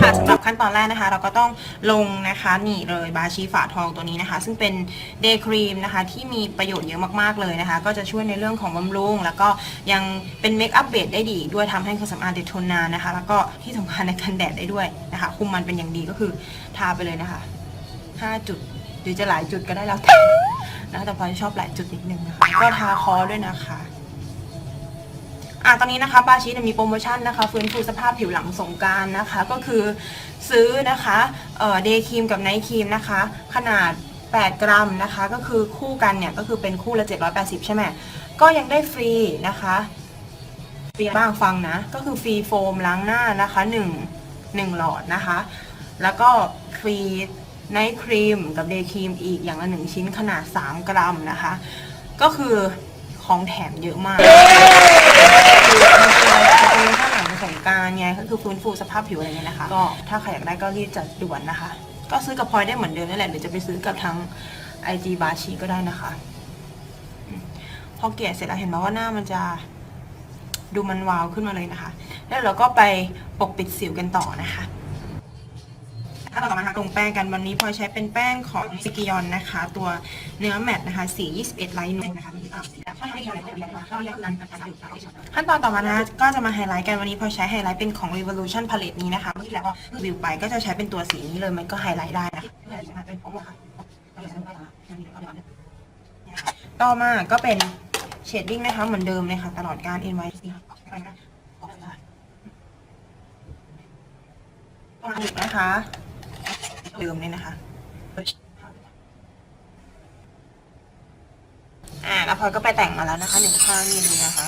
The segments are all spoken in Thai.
ค่ะสำหรับขั้นตอนแรกนะคะ เราก็ต้องลงนะคะนี่เลยบาชีฝาทองตัวนี้นะคะ ซึ่งเป็นเดย์ครีมนะคะ ที่มีประโยชน์เยอะมากๆเลยนะคะ ก็จะช่วยในเรื่องของบำรุง แล้วก็ยังเป็นเมคอัพเบสได้ดีด้วยทำให้เครื่องสำอางติดทนนานนะคะ แล้วก็ที่สำคัญในกันแดดได้ด้วยนะคะ คุมมันเป็นอย่างดีก็คือทาไปเลยนะคะ5จุดหรือจะหลายจุดก็ได้แล้วแต่ นะคะแต่พลอยชอบหลายจุดนิดนึงนะคะก็ทาคอด้วยนะคะอะตอนนี้นะคะบาชิเนี่ยมีโปรโมชั่นนะคะฟื้นฟูสภาพผิวหลังสงการนะคะ ก็คือซื้อนะคะเอ่อเดย์ครีมกับไนท์ครีมนะคะ ขนาด 8 กรัมนะคะ ก็คือคู่กันเนี่ยก็คือเป็นคู่ละ 780 ใช่ไหมก็ยังได้ฟรีนะคะฟรีบ้างฟังนะ ก็คือฟรีโฟมล้างหน้านะคะ 1 1 หลอดนะคะ แล้วก็ฟรี ไนท์ครีมกับเดย์ครีมอีกอย่างละ1ชิ้นขนาด 3 กรัมนะคะ ก็คือของแถมเยอะมากคือมันเป็นอะไรคือเป็นข้างหลังสงกรารไงก็คือฟื้นฟูสภาพผิวอะไรเงี้ยนะคะ ก็ถ้าใครอยากได้ก็รีบจัดด่วนนะคะ ก็ซื้อกับพลอยได้เหมือนเดิมนั่นแหละหรือจะไปซื้อกับทาง IG บาชีก็ได้นะคะอืมพอเกลี่ยเสร็จแล้วเห็นไหมว่าหน้ามันจะดูมันวาวขึ้นมาเลยนะคะ แล้วเราก็ไปปกปิดสิวกันต่อนะคะ ถ้าเราต่อมานะคะตรงแป้งกันวันนี้พลอยใช้เป็นแป้งของซิกิยอนนะคะ ตัวเนื้อแมตนะคะสี 21 ไลท์นุ่มนะคะขั้นตอนต่อมานะก็จะมาไฮไลท์กันวันนี้พลอยใช้ไฮไลท์เป็นของ Revolution Palette นี้นะคะเมื่อที่แล้วก็วิวไปก็จะใช้เป็นตัวสีนี้เลยมันก็ไฮไลท์ได้นะคะต่อมาก็เป็นเชดดิ้งนะคะเหมือนเดิมเลยค่ะตลอดการ NYC อีกนะคะ เดิมเลยนะคะอ่าแล้วพลอยก็ไปแต่งมาแล้วนะคะหนึ่งข้างนี่ดูนะคะ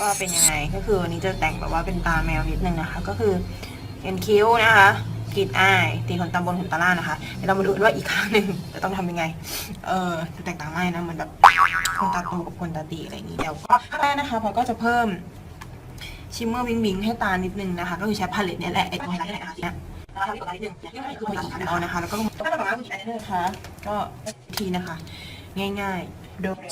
ว่าเป็นยังไงก็คือวันนี้จะแต่งแบบว่าเป็นตาแมวนิดนึงนะคะ ก็คือเป็นคิ้วนะคะกรีดอายตีขนตาบนขนตาล่างนะคะเดี๋ยวเรามาดูว่าอีกข้างหนึ่งจะต้องทำยังไง เออจะแตกต่าไหมนะเหมือนแบบคนตาโตกับคนตาตีอะไรอย่างนี้เดี๋ยวก็ข้างแรกนะคะพลอยก็จะเพิ่มชิมเมอร์วิงวิงให้ตานิดนึงนะคะ ก็คือใช้พาเลตเนี่ยแหละไอ้ตัวไฮไลท์เนี่ย เอานะคะ แล้วก็ก็ต่อมาคืออันนี้นะคะก็ทีนะคะ ง่ายๆโดย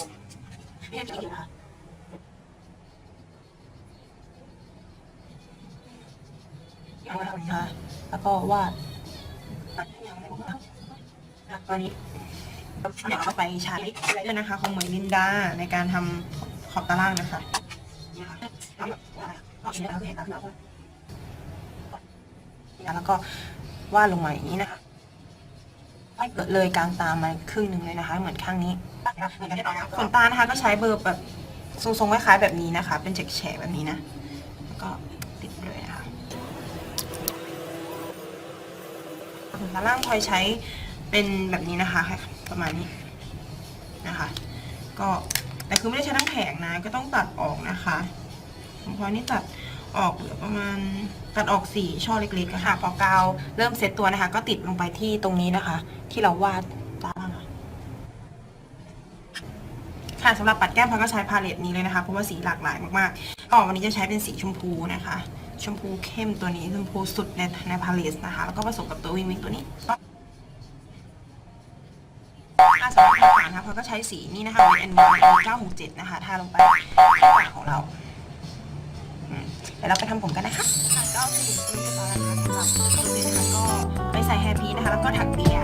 นะคะแล้วก็วาดตอนนี้เดี๋ยวเอาไปใช้เลยนะคะ ของเหมยลินดาในการทำขอบตารางนะคะ แล้วก็วาดลงมาอย่างนี้นะคะให้เกิดเลยกลางตามาครึ่งหนึ่งเลยนะคะ เหมือนข้างนี้ขนตานะคะก็ใช้เบอร์แบบทรงๆคล้ายๆแบบนี้นะคะ เป็นแฉกๆแบบนี้นะแล้วก็ติดเลยนะคะขนตาล่างพลอยใช้เป็นแบบนี้นะคะ ประมาณนี้นะคะ ก็แต่คือไม่ได้ใช้ทั้งแผงนะ ก็ต้องตัดออกนะคะของพลอยนี่ตัด ออกเหลือประมาณตัดออกสี่ช่อเล็กๆอะค่ะ พอกาวเริ่มเซตตัวนะคะ ก็ติดลงไปที่ตรงนี้นะคะ ที่เราวาดตาค่ะสำหรับปัดแก้มพลอก็ใช้พาเลตนี้เลยนะคะ เพราะว่าสีหลากหลายมากๆก็วันนี้จะใช้เป็นสีชมพูนะคะ ชมพูเข้มตัวนี้ชมพูสุดในในพาเลตนะคะ แล้วก็ผสมกับตัววิงวิงตัวนี้ถ้าสำหรับขวานนะคะพอก็ใช้สีนี้นะคะ Red and White 967นะคะทาลงไปที่ปากของเรา ดี๋ยวเราไปทำผมกันนะคะก็เอาสบู่ตัวนี้มาแล้วนะคะสำหรับตัวนี้นะคะก็ไปใส่แฮร์พีนะคะแล้วก็ถักเปีย